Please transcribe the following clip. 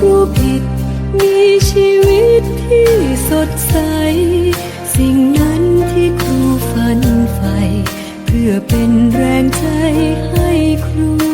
รู้ผิด มีชีวิตที่สดใส สิ่งนั้นที่ครูฝันใฝ่เพื่อเป็นแรงใจให้ครู